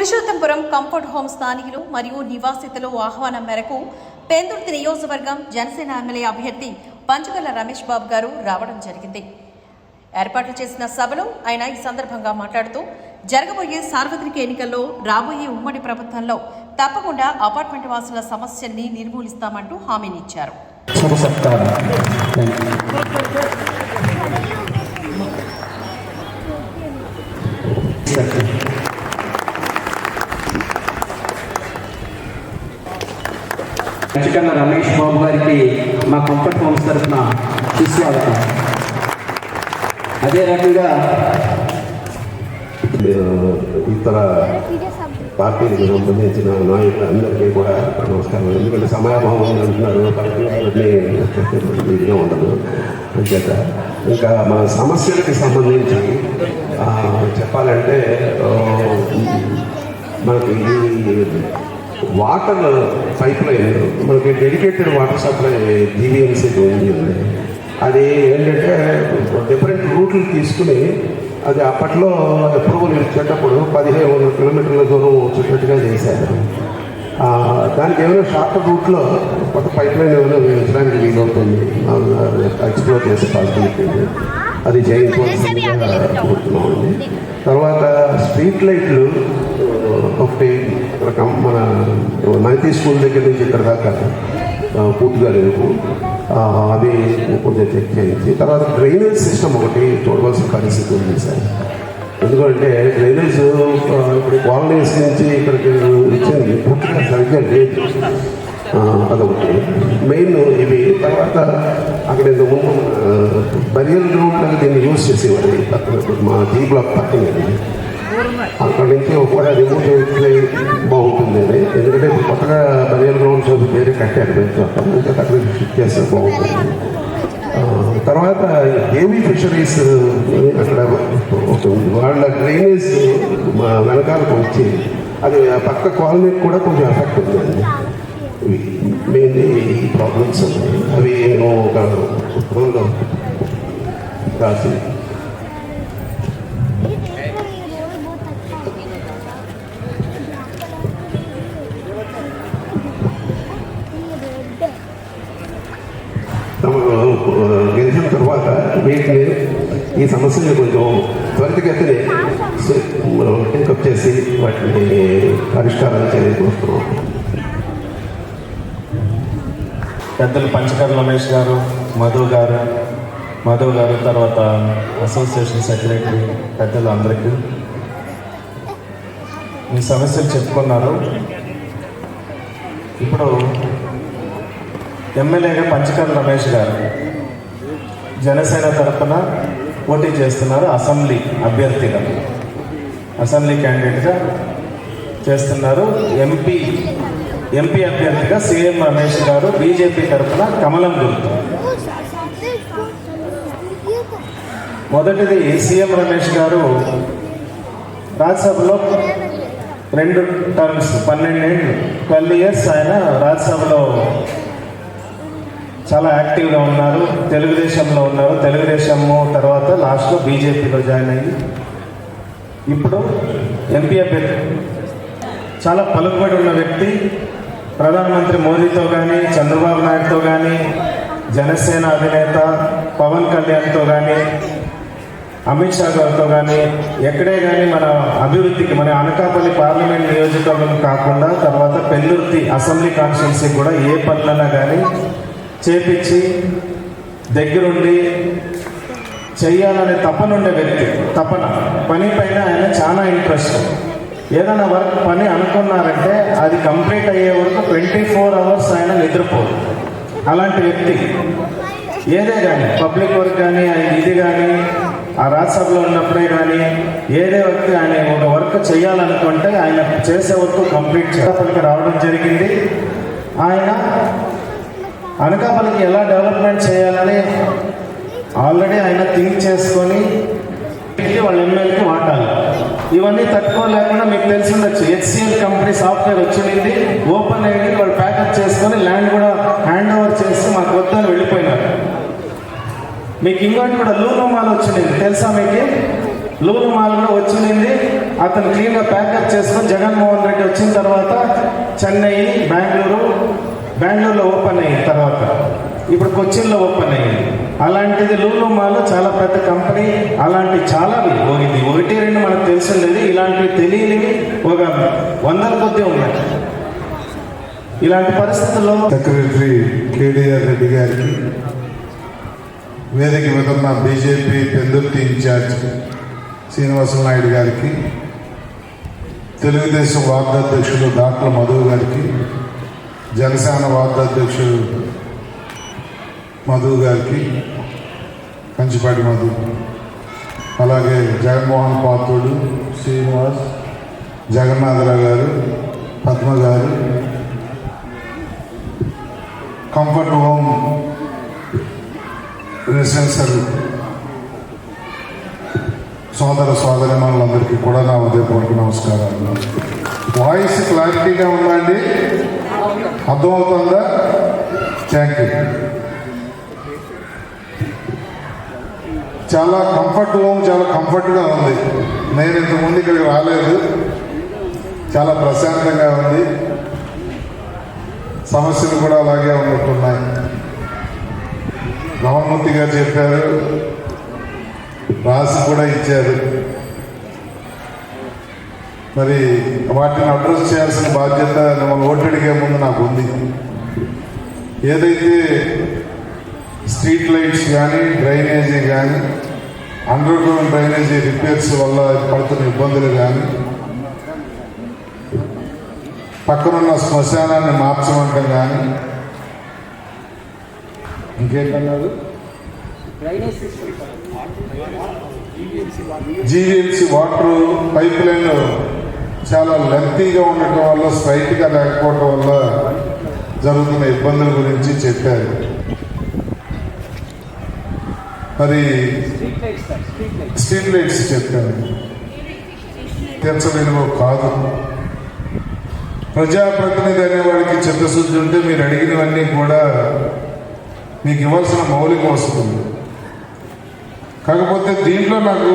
Purushothapuram comfort home స్థానికులు మరియు నివాసితులు ఆహ్వానం మేరకు పెందుర్తి నియోజకవర్గం జనసేన ఎమ్మెల్యే అభ్యర్థి పంచుగల రమేష్ బాబు గారు రావడం జరిగింది. ఏర్పాట్లు చేసిన సభలో ఆయన ఈ సందర్భంగా మాట్లాడుతూ జరగబోయే సార్వత్రిక ఎన్నికల్లో రాబోయే ఉమ్మడి ప్రభుత్వంలో తప్పకుండా అపార్ట్మెంట్ వాసుల సమస్యల్ని నిర్మూలిస్తామంటూ హామీనిచ్చారు. ఖచ్చితంగా రమేష్ బాబు గారికి మా కంఫర్ట్ హోమ్స్ తరఫున సుస్వాగతం. అదే రకంగా ఇతర పార్టీకి సంబంధించిన నాయకులందరికీ కూడా నమస్కారం. ఎందుకంటే సమయాభావం అంటున్నారు ఇదిగా ఉండదు. అంచేత ఇంకా మన సమస్యలకి సంబంధించి చెప్పాలంటే మనకి వాటర్ పైప్ లైన్ మనకి డెడికేటెడ్ వాటర్ సప్లై జీవీఎంసీ ఉంది అది ఏంటంటే డిఫరెంట్ రూట్లు తీసుకుని అది అప్పట్లో అప్రూవల్ ఇచ్చేటప్పుడు పదిహేను వందల కిలోమీటర్ల దూరం వచ్చేటట్టుగా చేశారు. దానికి ఏమైనా షార్ట్ రూట్లో కొత్త పైప్ లైన్ ఏమైనా వేయించడానికి వీలవుతుంది ఎక్స్ప్లోర్ చేసే పాసిబిలిటీ అది చేయించుకోవాల్సిందిగా కోరుతున్నామండి తర్వాత స్ట్రీట్ లైట్లు ఒకటి ఇక్కడ మన నైన్తీ స్కూల్ దగ్గర నుంచి ఇక్కడ దాకా పూర్తిగా లేవు అది కొంచెం చెక్ చేయించి తర్వాత డ్రైనేజ్ సిస్టమ్ ఒకటి చూడవలసిన పరిస్థితి ఉంది సార్. ఎందుకంటే డ్రైనేజ్ ఇప్పుడు కాలనీస్ నుంచి ఇక్కడికి ఇచ్చింది పూర్తిగా సరిగ్గా లేదు. అదొకటి. మెయిన్ ఇవి తర్వాత అక్కడ ముందు బరియల్ గ్రౌండ్ దీన్ని యూజ్ చేసేవాడి పక్కన మా టీ బ్లాక్ పక్కన. అక్కడ నుంచి ఒకవేళ రిమూవ్ చేస్తే బాగుంటుంది ఎందుకంటే కొత్తగా బరియల్ గ్రౌండ్స్ వేరే కట్టారు వేరే ఇంకా అక్కడ షిఫ్ట్ చేస్తే బాగుంటుంది. తర్వాత ఏవి ఫిషరీస్ అక్కడ వాళ్ళ డ్రైనేజ్ మా వెనకాలకు వచ్చి అది పక్క కాలనీకి కూడా కొంచెం ఎఫెక్ట్ ఉందండి. మెయిన్లీ ఈ ప్రాబ్లమ్స్ ఉన్నాయి అవి నేను ఒక రాసి వీటిని ఈ సమస్యని కొంచెం త్వరితగతిని మనం టేకప్ చేసి వాటిని పరిష్కారం చేయకొస్తున్నాం పెద్దలు పంచకర్ రమేష్ గారు మధు గారు మధు గారు తర్వాత అసోసియేషన్ సెక్రటరీ పెద్దలు అందరికీ. మీ సమస్యలు చెప్పుకున్నారు. ఇప్పుడు ఎమ్మెల్యేగా పంచకర్ రమేష్ గారు. జనసేన తరఫున పోటీ చేస్తున్నారు అసెంబ్లీ అభ్యర్థిగా అసెంబ్లీ క్యాండిడేట్గా చేస్తున్నారు ఎంపీ ఎంపీ అభ్యర్థిగా సీఎం రమేష్ గారు బీజేపీ తరఫున కమలం గుర్తు మొదటిది సీఎం రమేష్ గారు. రాజ్యసభలో రెండు టర్మ్స్ పన్నెండేళ్ళు ట్వెల్వ్ ఇయర్స్ ఆయన రాజ్యసభలో చాలా యాక్టివ్గా ఉన్నారు. తెలుగుదేశంలో ఉన్నారు. తెలుగుదేశము తర్వాత లాస్ట్లో బీజేపీలో జాయిన్ అయ్యి ఇప్పుడు ఎంపీ అభ్యర్థి. చాలా పలుకుబడి ఉన్న వ్యక్తి. ప్రధానమంత్రి మోదీతో కానీ చంద్రబాబు నాయుడుతో కానీ జనసేన అధినేత పవన్ కళ్యాణ్తో కానీ అమిత్ షా గారితో కానీ ఎక్కడే కానీ మన అభివృద్ధికి మన అనకాపల్లి పార్లమెంట్ నియోజకవర్గం కాకుండా తర్వాత పెల్లుర్తి అసెంబ్లీ కాన్స్టిట్యున్సీ కూడా ఏ పనులన్నా కానీ చేపించి దగ్గరుండి చేయాలనే తపన ఉండే వ్యక్తి. తపన. పని పైన ఆయన చాలా ఇంట్రెస్ట్. ఏదైనా వర్క్ పని అనుకున్నారంటే అది కంప్లీట్ అయ్యే వరకు ట్వంటీ ఫోర్ అవర్స్ ఆయన నిద్రపోదు అలాంటి వ్యక్తి. ఏదే కానీ పబ్లిక్ వర్క్ కానీ ఆయన ఇది కానీ ఆ రాజ్యసభలో ఉన్నప్పుడే కానీ ఏదే వ్యక్తి ఆయన ఒక వర్క్ చేయాలనుకుంటే ఆయన చేసే వర్క్ కంప్లీట్ చేపలికి రావడం జరిగింది. ఆయన అనకాపల్లికి ఎలా డెవలప్మెంట్ చేయాలని ఆల్రెడీ ఆయన థింక్ చేసుకొని వాళ్ళ ఎమ్మెల్యేకి వాటాలి. ఇవన్నీ తట్టుకోలేకుండా మీకు తెలిసి ఉండొచ్చు. హెచ్సిఎల్ కంపెనీ సాఫ్ట్వేర్ వచ్చింది. ఓపెన్ అయ్యి వాళ్ళు ప్యాకప్ చేసుకొని ల్యాండ్ కూడా హ్యాండ్ ఓవర్ చేసి మాకు వద్దని వెళ్ళిపోయినారు. మీకు ఇంకోటి కూడా లూను మాల్ వచ్చింది. తెలుసా మీకు? లూలు మాల్లో వచ్చింది. అతను క్లీన్గా ప్యాకప్ చేసుకొని జగన్మోహన్ రెడ్డి వచ్చిన తర్వాత చెన్నై బెంగళూరు బెంగళూరులో ఓపెన్ అయ్యింది తర్వాత. ఇప్పుడు కొచ్చిన్లో ఓపెన్ అయ్యింది. అలాంటిది లూలు మాల్ చాలా పెద్ద కంపెనీ అలాంటి చాలా ఇది ఒకటి రెండు మనకు తెలిసిండేది. ఇలాంటివి తెలియనివి ఒక వందల కొద్దీ ఉన్నాయి. ఇలాంటి పరిస్థితుల్లో సెక్రటరీ కేటీఆర్ రెడ్డి గారికి వేదిక మీద ఉన్న బీజేపీ పెందుర్తి ఇన్ఛార్జ్ శ్రీనివాస నాయుడు గారికి తెలుగుదేశం వార్డు అధ్యక్షుడు డాక్టర్ మధు గారికి జనసేన వార్డు అధ్యక్షుడు మధు గారికి కంచిపాటి మధు అలాగే జగన్మోహన్ పాత్రుడు శ్రీనివాస్ జగన్నాథరావు గారు పద్మ గారు కంఫర్ట్ హోమ్ రెసిడెన్సర్ సోదర సోదరిమణులందరికీ కూడా నా ఉదయపూర్వక నమస్కారాలు. వాయిస్ క్లారిటీగా ఉందండి అర్థమవుతుందా? థ్యాంక్ యూ చాలా కంఫర్ట్ హోమ్ చాలా కంఫర్ట్గా ఉంది. నేను ఇంతకుముందు ఇక్కడికి రాలేదు. చాలా ప్రశాంతంగా ఉంది. సమస్యలు కూడా అలాగే ఉన్నట్టున్నాయి. రమణమూర్తి గారు చెప్పారు. రాసి కూడా ఇచ్చారు. మరి వాటిని అడ్రస్ చేయాల్సిన బాధ్యత మిమ్మల్ని ఓటు అడిగే ముందు నాకు ఉంది. ఏదైతే స్ట్రీట్ లైట్స్ కానీ డ్రైనేజీ కానీ అండర్ గ్రౌండ్ డ్రైనేజీ రిపేర్స్ వల్ల పడుతున్న ఇబ్బందులు కానీ పక్కనున్న శ్మశానాన్ని మార్చమంటం కానీ ఇంకేంటన్నారు? జీవీఎంసీ వాటర్ పైప్ లైన్ చాలా లెంతీగా ఉండటం వల్ల స్ట్రైట్గా లేకపోవటం వల్ల జరుగుతున్న ఇబ్బందుల గురించి చెప్పారు. మరి స్ట్రీట్ లైట్స్ చెప్పారు. తీర్చలేనివో కాదు. ప్రజాప్రతినిధి అనేవాడికి చిత్తశుద్ధి ఉంటే మీరు అడిగినవన్నీ కూడా మీకు ఇవ్వాల్సిన మౌలిక వస్తుంది కాకపోతే దీంట్లో నాకు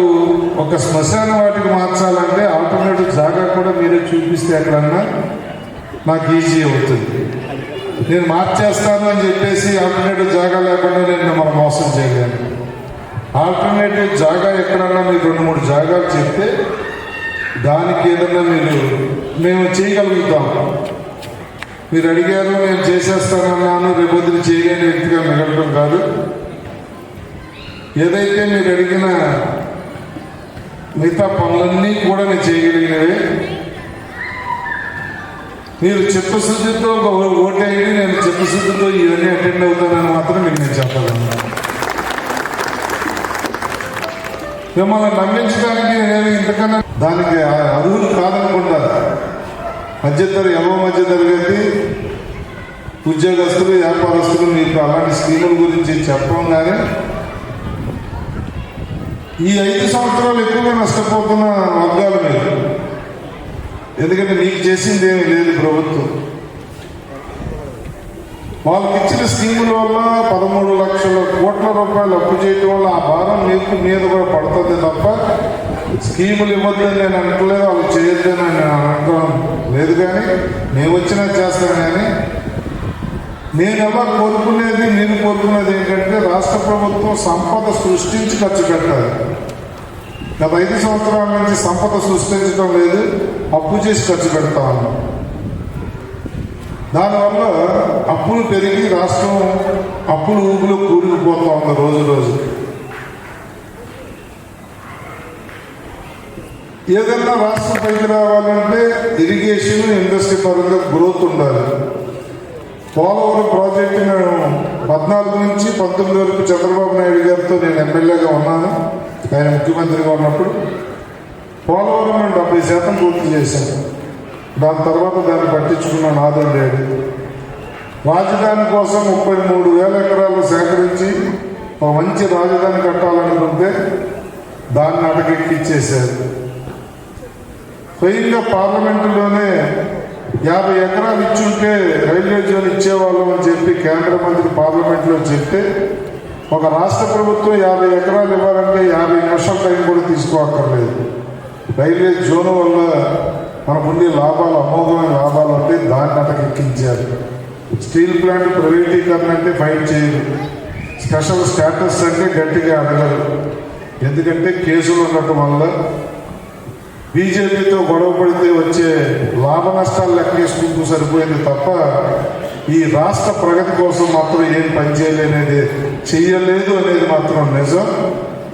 ఒక శ్మశాన వాటికి మార్చాలంటే ఆల్టర్నేటివ్ జాగా కూడా మీరే చూపిస్తే ఎక్కడన్నా నాకు ఈజీ అవుతుంది. నేను మార్చేస్తాను అని చెప్పేసి ఆల్టర్నేటివ్ జాగా లేకుండా నేను మనం మోసం చేయలేను. ఆల్టర్నేటివ్ జాగా ఎక్కడన్నా మీరు రెండు మూడు జాగాలు చెప్తే దానికి ఏదన్నా మీరు మేము చేయగలుగుతాం. మీరు అడిగారు నేను చేసేస్తానన్నాను రేపొద్దున చేయలేని వ్యక్తిగా మిగలడం కాదు. ఏదైతే మీరు అడిగిన మిగతా పనులన్నీ కూడా నేను చేయగలిగినవి. మీరు చిత్తశుద్ధితో ఒక ఓటేయండి నేను చిత్తశుద్ధితో ఇవన్నీ అటెండ్ అవుతానని మాత్రం మీకు నేను చెప్పగలను. మిమ్మల్ని నమ్మించడానికి నేను ఇంతకన్నా దానికి అర్హులు కాదనుకుంటా. మధ్యతర ఎవరో మధ్య తరగతి ఉద్యోగస్తులు వ్యాపారస్తులు మీకు అలాంటి స్కీముల గురించి చెప్పడం కానీ ఈ ఐదు సంవత్సరాలు ఎక్కువగా నష్టపోతున్న వర్గాలు మీరు. ఎందుకంటే మీకు చేసింది ఏమీ లేదు ప్రభుత్వం. వాళ్ళకి ఇచ్చిన స్కీముల వల్ల పదమూడు లక్షల కోట్ల రూపాయలు అప్పు చేయటం వల్ల ఆ భారం మీకు మీద కూడా పడుతుంది తప్ప స్కీములు ఇవ్వద్దని నేను అనట్లేదు వాళ్ళు చేయొద్దని నేను అనటం లేదు కానీ మేము వచ్చినా చేస్తాను కానీ నేను ఎలా కోరుకునేది నేను కోరుకునేది ఏంటంటే రాష్ట్ర ప్రభుత్వం సంపద సృష్టించి ఖర్చు పెట్టాలి. గత ఐదు సంవత్సరాల నుంచి సంపద సృష్టించడం లేదు అప్పు చేసి ఖర్చు పెడతా ఉన్నాం. దానివల్ల అప్పులు పెరిగి రాష్ట్రం అప్పులు ఊపులు కూరుకుపోతా ఉంది రోజు రోజు. ఏదైనా రాష్ట్రం పైకి రావాలంటే ఇరిగేషన్ ఇండస్ట్రీ పరంగా గ్రోత్ ఉండాలి. పోలవరం ప్రాజెక్ట్ నేను పద్నాలుగు నుంచి పంతొమ్మిది వరకు చంద్రబాబు నాయుడు గారితో నేను ఎమ్మెల్యేగా ఉన్నాను. ఆయన ముఖ్యమంత్రిగా ఉన్నప్పుడు పోలవరం నేను డెబ్బై శాతం పూర్తి చేశాను. దాని తర్వాత దాన్ని పట్టించుకున్న నాదం లేడు రాజధాని కోసం ముప్పై మూడు వేల ఎకరాలు సేకరించి ఒక మంచి రాజధాని కట్టాలనుకుంటే దాన్ని అటకెక్కిచ్చేశారు. స్వయంగా పార్లమెంటులోనే యాభై ఎకరాలు ఇచ్చుంటే రైల్వే జోన్ ఇచ్చేవాళ్ళం అని చెప్పి కేంద్ర మంత్రి పార్లమెంట్లో చెప్తే ఒక రాష్ట్ర ప్రభుత్వం యాభై ఎకరాలు ఇవ్వాలంటే యాభై నిమిషాల టైం కూడా తీసుకోక్కర్లేదు. రైల్వే జోన్ వల్ల మనకుండే లాభాలు అమోఘమైన లాభాలు ఉంటే దాన్ని అటకెక్కించారు స్టీల్ ప్లాంట్ ప్రైవేటీకరణ అంటే ఫైట్ చేయరు. స్పెషల్ స్టేటస్ అంటే గట్టిగా అడగరు. ఎందుకంటే కేసులు ఉండటం వల్ల బీజేపీతో గొడవ పడితే వచ్చే లాభ నష్టాలు లెక్కేసుకుంటూ సరిపోయింది తప్ప ఈ రాష్ట్ర ప్రగతి కోసం మాత్రం ఏం పనిచేయలేనేది చెయ్యలేదు అనేది మాత్రం నిజం.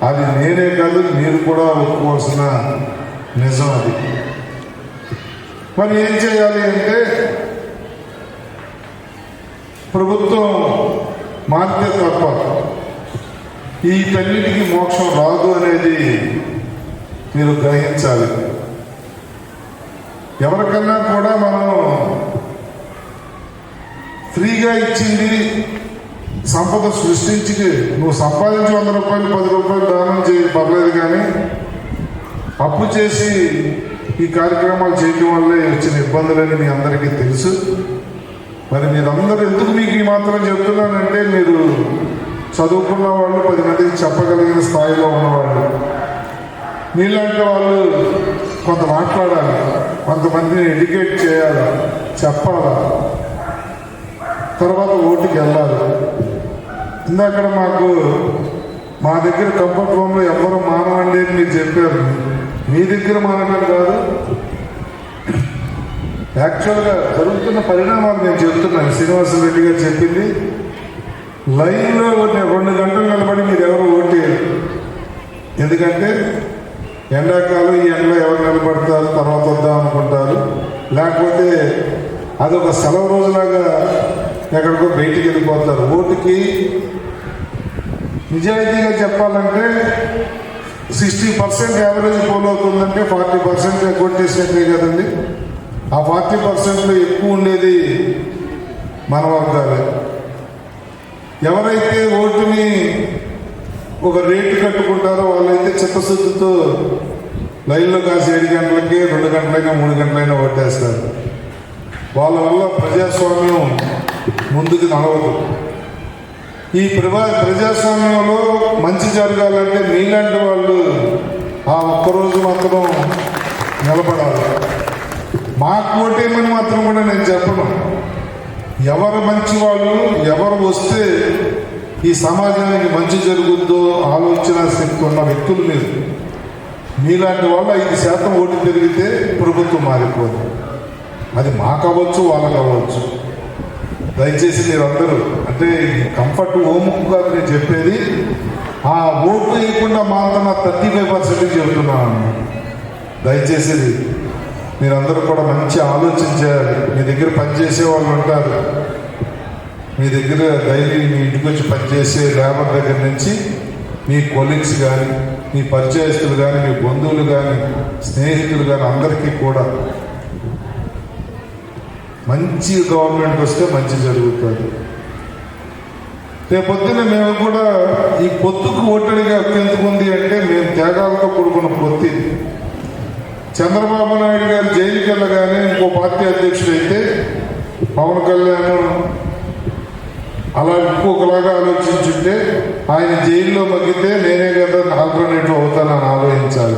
అది నేనే కాదు మీరు కూడా ఒప్పుకోవాల్సిన నిజం అది. మరి ఏం చేయాలి అంటే ప్రభుత్వం మారితే తప్ప ఈ తన్నిటికీ మోక్షం రాదు అనేది మీరు గ్రహించాలి. ఎవరికన్నా కూడా మనం ఫ్రీగా ఇచ్చింది సంపద సృష్టించి నువ్వు సంపాదించి వంద రూపాయలు పది రూపాయలు దానం చేయ పర్లేదు కానీ అప్పు చేసి ఈ కార్యక్రమాలు చేయడం వల్లే వచ్చిన ఇబ్బందులని మీ అందరికీ తెలుసు. మరి మీరందరూ ఎందుకు మీకు ఈ మాత్రం చెప్తున్నానంటే మీరు చదువుకున్న వాళ్ళు పది మందికి చెప్పగలిగిన స్థాయిలో ఉన్నవాళ్ళు. మీలాంటి వాళ్ళు కొంత మాట్లాడాలి. కొంతమందిని ఎడ్యుకేట్ చేయాలి. చెప్పాలి. తర్వాత ఓటుకి వెళ్ళాలి. ఇందాక మాకు మా దగ్గర కంఫర్ట్ రూమ్లో ఎవరు మానవండి అని మీరు చెప్పారు. మీ దగ్గర మానడం కాదు. యాక్చువల్గా జరుగుతున్న పరిణామాలు నేను చెప్తున్నాను. శ్రీనివాస రెడ్డి గారు చెప్పింది. లైన్లో రెండు గంటలు నిలబడి మీరు ఎవరు ఓటేయరు ఎందుకంటే ఎండాకాలం ఈ ఎండలో ఎవరు నిలబడతారు? తర్వాత వద్దాం అనుకుంటారు. లేకపోతే అదొక సెలవు రోజులాగా ఎక్కడికో బయటికి వెళ్ళిపోతారు. ఓటుకి నిజాయితీగా చెప్పాలంటే సిక్స్టీ పర్సెంట్ యావరేజ్ పోల్ అవుతుందంటే ఫార్టీ పర్సెంట్ కొట్టేసినట్టే కదండి. ఆ ఫార్టీ పర్సెంట్లో ఎక్కువ ఉండేది మన వర్గాలే. ఎవరైతే ఓటుని ఒక రేటు కట్టుకుంటారో వాళ్ళైతే చిత్తశుద్ధితో లైన్లో కాసి ఏడు గంటలకి రెండు గంటలైనా మూడు గంటలైనా ఓటేస్తారు. వాళ్ళ వల్ల ప్రజాస్వామ్యం ముందుకు నడవదు. ఈ ప్రభా ప్రజాస్వామ్యంలో మంచి జరగాలంటే మీలాంటి వాళ్ళు ఆ ఒక్కరోజు మాత్రం నిలబడాలి. మాకు ఓటేమని మాత్రం కూడా నేను చెప్పను. ఎవరు మంచి వాళ్ళు ఎవరు వస్తే ఈ సమాజానికి మంచి జరుగుద్దో ఆలోచన శక్తి ఉన్న వ్యక్తులు మీరు మీలాంటి వాళ్ళు ఐదు శాతం ఓటు పెరిగితే ప్రభుత్వం మారిపోదు. అది మాకు అవ్వచ్చు వాళ్ళకి అవ్వచ్చు దయచేసి మీరందరూ అంటే కంఫర్ట్ ఓముకు కాదు నేను చెప్పేది ఆ ఓట్లు వేయకుండా మాత్రం థర్టీ ఫైవ్ పర్సెంట్ చెబుతున్నాను దయచేసి మీరందరూ కూడా మంచి ఆలోచించాలి. మీ దగ్గర పనిచేసే వాళ్ళు ఉంటారు. మీ దగ్గర డైలీ మీ ఇంటికి వచ్చి పనిచేసే లేబర్ దగ్గర నుంచి మీ కొలీగ్స్ కానీ మీ పరిచయస్తులు కానీ మీ బంధువులు కానీ స్నేహితులు కానీ అందరికీ కూడా మంచి గవర్నమెంట్ వస్తే మంచి జరుగుతుంది. రేపొద్దున మేము కూడా ఈ పొత్తుకు ఒట్టడిగా ఎందుకు ఉంది అంటే మేము త్యాగాలతో కూడుకున్న పొత్తి. చంద్రబాబు నాయుడు గారు జైలుకి వెళ్ళగానే ఇంకో పార్టీ అధ్యక్షుడు అయితే పవన్ కళ్యాణ్ అలా ఇంకొకలాగా ఆలోచించుంటే ఆయన జైల్లో మగ్గితే నేనే కదా ఆల్టర్నేటివ్ అవుతానని ఆలోచించాలి.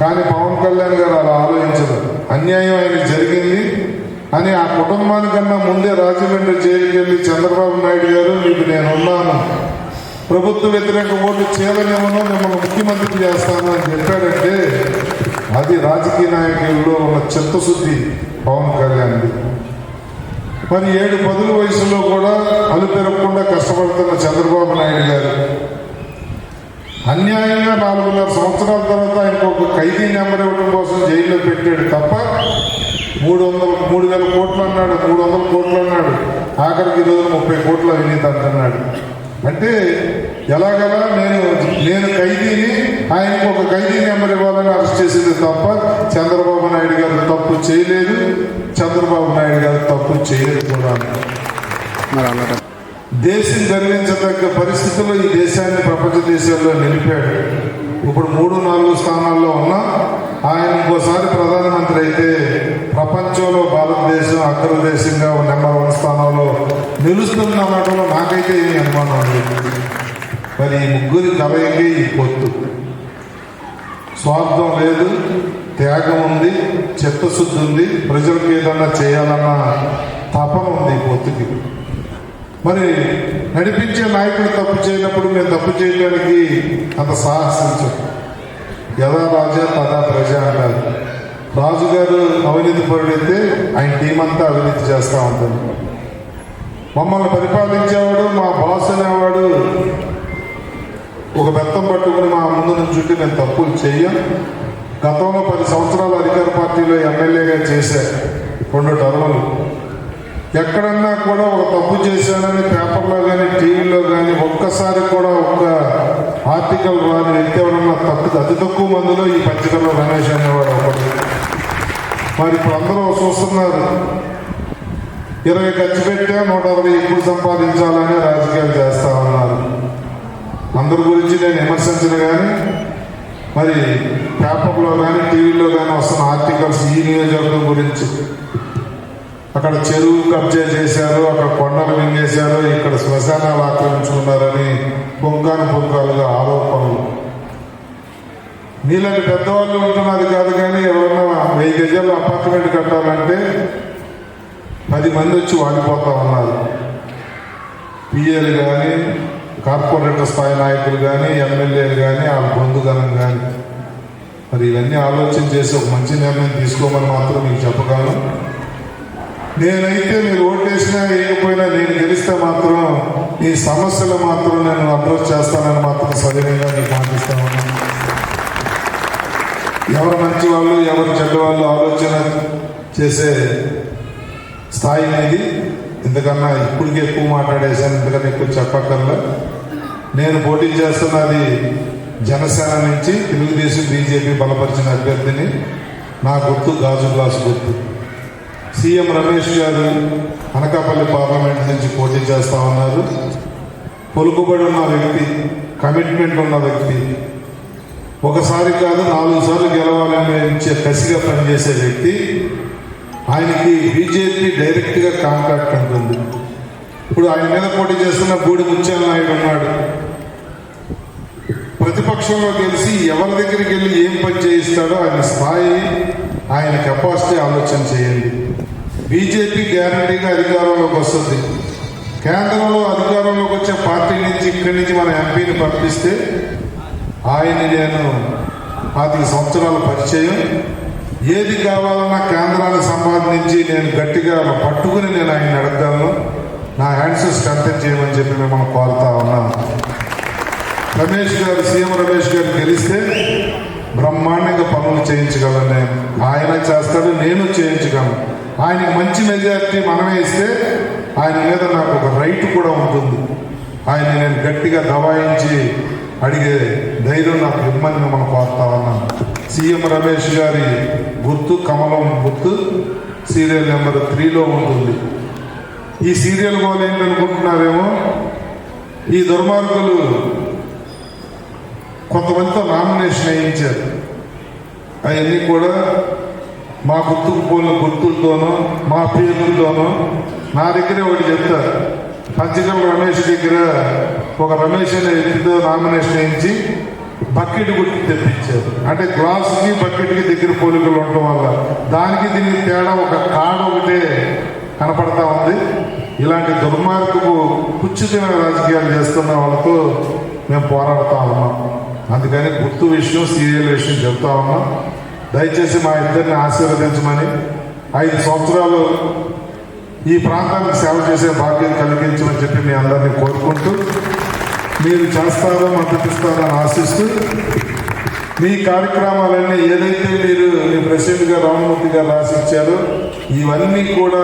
కానీ పవన్ కళ్యాణ్ గారు అలా ఆలోచించరు. అన్యాయం ఆయన జరిగింది అని ఆ కుటుంబానికన్నా ముందే రాజమండ్రి జైలుకి వెళ్ళి చంద్రబాబు నాయుడు గారు మీకు నేను ఉన్నాను ప్రభుత్వ వ్యతిరేక ఓటు చేయలేమనో మిమ్మల్ని ముఖ్యమంత్రి చేస్తాను అని చెప్పాడంటే అది రాజకీయ నాయకుల్లో ఉన్న చిత్తశుద్ధి పవన్ కళ్యాణ్ది. మరి ఏడు పదుల వయసులో కూడా అలుపెరగకుండా కష్టపడుతున్న చంద్రబాబు నాయుడు గారు. అన్యాయంగా నాలుగున్నర సంవత్సరాల తర్వాత ఆయనకు ఒక ఖైదీ నెంబర్ ఇవ్వడం కోసం జైల్లో పెట్టాడు తప్ప మూడు వందల మూడు వేల కోట్లు అన్నాడు మూడు వందల కోట్లు అన్నాడు. ఆఖరికి ఈరోజు ముప్పై కోట్లు అవినీతి అంటున్నాడు. అంటే ఎలాగలా నేను నేను ఖైదీని ఆయనకు ఒక ఖైదీ నెంబర్ ఇవ్వాలని అరెస్ట్ చేసింది తప్ప చంద్రబాబు నాయుడు గారు తప్పు చేయలేదు. చంద్రబాబు నాయుడు గారు కూడా దేశం గర్వించదగ్గ పరిస్థితుల్లో ఈ దేశాన్ని ప్రపంచ దేశాల్లో నిలిపాడు. ఇప్పుడు మూడు నాలుగు స్థానాల్లో ఉన్నా ఆయన ఇంకోసారి ప్రధానమంత్రి అయితే ప్రపంచంలో భారతదేశం అగ్రదేశంగా నెంబర్ వన్ స్థానంలో నిలుస్తున్న మాటలో నాకైతే ఏమి అనుమానం లేదు. మరి ఈ ముగ్గురి కలయికే ఈ పొత్తు. స్వార్థం లేదు త్యాగం ఉంది చిత్తశుద్ధి ఉంది. ప్రజలకు ఏదన్నా చేయాలన్న తపన ఉంది ఈ పొత్తుకి. మరి నడిపించే నాయకుడు తప్పు చేయనప్పుడు మేము తప్పు చేయడానికి అంత సాహసించం యథా రాజా తదా ప్రజ అన్నారు. రాజుగారు అవినీతి పరుడైతే ఆయన టీం అంతా అవినీతి చేస్తూ ఉంటుంది. మమ్మల్ని పరిపాలించేవాడు మా బాస్ అనేవాడు ఒక బెత్తం పట్టుకుని మా ముందు నుంచి నేను తప్పులు చెయ్యం గతంలో పది సంవత్సరాలు అధికార పార్టీలో ఎమ్మెల్యేగా చేశా. రెండు టర్ములు. ఎక్కడన్నా కూడా ఒక తప్పు చేశానని పేపర్లో కానీ టీవీలో కానీ ఒక్కసారి కూడా ఒక్క ఆర్టికల్ రాని వ్యక్తి ఎవరన్నా తక్కువ అతి తక్కువ మందిలో ఈ పత్రికలో రమేష్ అనేవాడు ఒకటి మరి ఇప్పుడు అందరూ చూస్తున్నారు. ఇరవై ఖర్చు పెట్టా నూట అరవై ఎప్పుడు సంపాదించాలని రాజకీయాలు చేస్తా ఉన్నారు. అందరి గురించి నేను విమర్శించను కానీ మరి పేపర్లో కానీ టీవీలో కానీ వస్తున్న ఆర్టికల్స్ ఈ నియోజకవర్గం గురించి. అక్కడ చెరువు కబ్జా చేశారు అక్కడ కొండలు మింగేశారు ఇక్కడ శ్మశానాలు ఆక్రమించుకున్నారని పొంగాను పొంగాలుగా ఆరోపణలు. నీళ్ళని పెద్దవాళ్ళు ఉంటున్నది కాదు కానీ ఎవరన్నా వెయ్యి గజాలు అపార్ట్మెంట్ కట్టాలంటే పది మంది వచ్చి వాడిపోతా ఉన్నారు. పిఏలు కానీ కార్పొరేటర్ స్థాయి నాయకులు కానీ ఎమ్మెల్యేలు కానీ వాళ్ళ బంధుగణం కానీ మరి ఇవన్నీ ఆలోచన చేసి ఒక మంచి నిర్ణయం తీసుకోమని మాత్రం మీకు చెప్పగలను. నేనైతే మీరు ఓటేసినా వేయకపోయినా నేను గెలిస్తే మాత్రం మీ సమస్యలు మాత్రం నేను అడ్రస్ చేస్తానని మాత్రం సవినయంగా మీకు మాటిస్తా ఉన్నాను. ఎవరు మంచి వాళ్ళు ఎవరు చెడ్డ వాళ్ళు ఆలోచన చేసే స్థాయి అనేది ఎందుకన్నా ఇప్పటికే ఎక్కువ మాట్లాడేశాను ఎందుకన్నా ఎక్కువ చెప్పక్కర్లా. నేను పోటీ చేస్తున్నది జనసేన నుంచి తెలుగుదేశం బీజేపీ బలపరిచిన అభ్యర్థిని. నా గుర్తు గాజు గ్లాసు గుర్తు. సీఎం రమేష్ గారు అనకాపల్లి పార్లమెంట్ నుంచి పోటీ చేస్తా ఉన్నారు. పొలుకుబడి ఉన్న వ్యక్తి కమిట్మెంట్ ఉన్న వ్యక్తి. ఒకసారి కాదు నాలుగు సార్లు గెలవాలని ఇచ్చే కసిగా పనిచేసే వ్యక్తి. ఆయనకి బీజేపీ డైరెక్ట్గా కాంటాక్ట్ ఉంటుంది. ఇప్పుడు ఆయన మీద పోటీ చేస్తున్న బూడి ముత్యాల నాయుడు ఉన్నాడు. ప్రతిపక్షంలో గెలిచి ఎవరి దగ్గరికి వెళ్ళి ఏం పని చేయిస్తాడో ఆయన స్థాయి ఆయన కెపాసిటీ ఆలోచన చేయండి. బీజేపీ గ్యారంటీగా అధికారంలోకి వస్తుంది. కేంద్రంలో అధికారంలోకి వచ్చే పార్టీ నుంచి ఇక్కడి నుంచి మన ఎంపీని పంపిస్తే ఆయన నేను పాతిక సంవత్సరాల పరిచయం. ఏది కావాలన్నా కేంద్రానికి సంబంధించి నేను గట్టిగా పట్టుకుని నేను ఆయన అడగగలను నా హ్యాండ్స్ స్ట్రెంథన్ చేయమని చెప్పి మిమ్మల్ని కోరుతా ఉన్నాను. రమేష్ గారు సీఎం రమేష్ గారు గెలిస్తే బ్రహ్మాండంగా పనులు చేయించగలను నేను ఆయన చేస్తాడు నేను చేయించగలను. ఆయనకి మంచి మెజారిటీ మనమే ఇస్తే ఆయన మీద నాకు ఒక రైట్ కూడా ఉంటుంది. ఆయన నేను గట్టిగా దబాయించి అడిగే ధైర్యం నాకు ఇమ్మని మనం కోరుతా ఉన్నాను. సీఎం రమేష్ గారి గుర్తు కమలం గుర్తు సీరియల్ నెంబర్ త్రీలో ఉంటుంది. ఈ సీరియల్ వాళ్ళు ఏంటనుకుంటున్నారేమో ఈ దుర్మార్గులు కొంతమందితో నామినేషన్ వేయించారు. అవన్నీ కూడా మా గుర్తుకు పోలిన గుర్తులతోనూ మా పేర్లతోనూ నా దగ్గరే ఒకటి చెప్తారు. పంచగల రమేష్ దగ్గర ఒక రమేష్ అనే వ్యక్తితో నామినేషన్ వేయించి బకెట్ గుర్తు తెప్పించారు. అంటే గ్లాస్కి బకెట్కి దగ్గర పోలికలు ఉండటం వల్ల. దానికి దీనికి తేడా ఒక కాడ ఒకటే కనపడతా ఉంది. ఇలాంటి దుర్మార్గపు కుచ్చితన రాజకీయాలు చేస్తున్న వాళ్ళతో మేము పోరాడుతా ఉన్నాం. అందుకని గుర్తు విషయం సీరియల్ విషయం చెప్తా ఉన్నాం. దయచేసి మా ఇద్దరిని ఆశీర్వదించమని ఐదు సంవత్సరాలు ఈ ప్రాంతానికి సేవ చేసే భాగ్యం కలిగించమని చెప్పి మీ అందరినీ కోరుకుంటూ మీరు చేస్తారో మద్దతిస్తారని ఆశిస్తూ మీ కార్యక్రమాలన్నీ ఏదైతే మీరు మీ ప్రెసిడెంట్గా రామమూర్తి గారు రాసిచ్చారో ఇవన్నీ కూడా